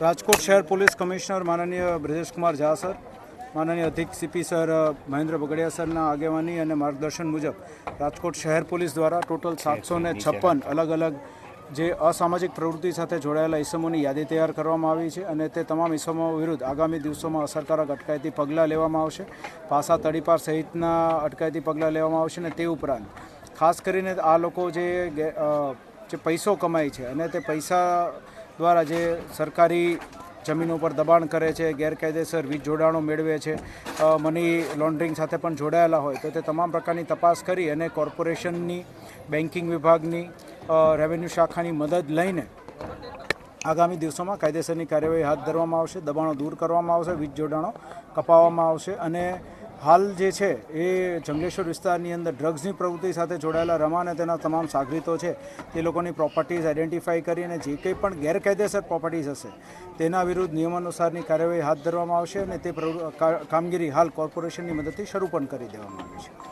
રાજકોટ શહેર police commissioner માનનીય Brajeshkumar Jha sir, માનનીય અધિક C P sir Mahendra Bagadiya સરના આગેવાની અને માર્ગદર્શન મુજબ રાજકોટ શહેર પોલીસ દ્વારા ટોટલ સાતસો છપ્પન અલગ અલગ જે અસામાજિક પ્રવૃત્તિ સાથે જોડાયેલા ઇસમોની યાદી તૈયાર કરવામાં આવી છે અને તે તમામ ઇસમો વિરુદ્ધ આગામી દિવસોમાં અસરકારક અટકાયતી પગલાં લેવામાં આવશે. પાસા તડીપાર સહિતના અટકાયતી પગલાં લેવામાં આવશે અને તે ઉપરાંત ખાસ કરીને આ લોકો જે જે પૈસો કમાય છે અને તે પૈસા દ્વારા જે સરકારી જમીનો પર દબાણ કરે છે, ગેરકાયદેસર વીજ જોડાણો મેળવે છે મની લોન્ડરિંગ સાથે પણ જોડાયેલા હોય, તો તે તમામ પ્રકારની તપાસ કરી અને કોર્પોરેશનની, બેન્કિંગ વિભાગની રેવન્યુ શાખાની મદદ લઈને આગામી દિવસોમાં કાયદેસરની કાર્યવાહી હાથ ધરવામાં આવશે, દબાણો દૂર કરવામાં આવશે, વીજ જોડાણો કપાવવામાં આવશે અને હાલ જે છે એ જંગલેશ્વર વિસ્તારની અંદર ડ્રગ્સની પ્રવૃત્તિ સાથે જોડાયેલા રમા અને તેના તમામ સાગરીતો છે, તે લોકોની પ્રોપર્ટીઝ આઈડેન્ટિફાઈ કરી અને જે કંઈ પણ ગેરકાયદેસર પ્રોપર્ટીઝ હશે, તેના વિરુદ્ધ નિયમાનુસારની કાર્યવાહી હાથ ધરવામાં આવશે અને તે કામગીરી હાલ કોર્પોરેશનની મદદથી શરૂ પણ કરી દેવામાં આવી છે.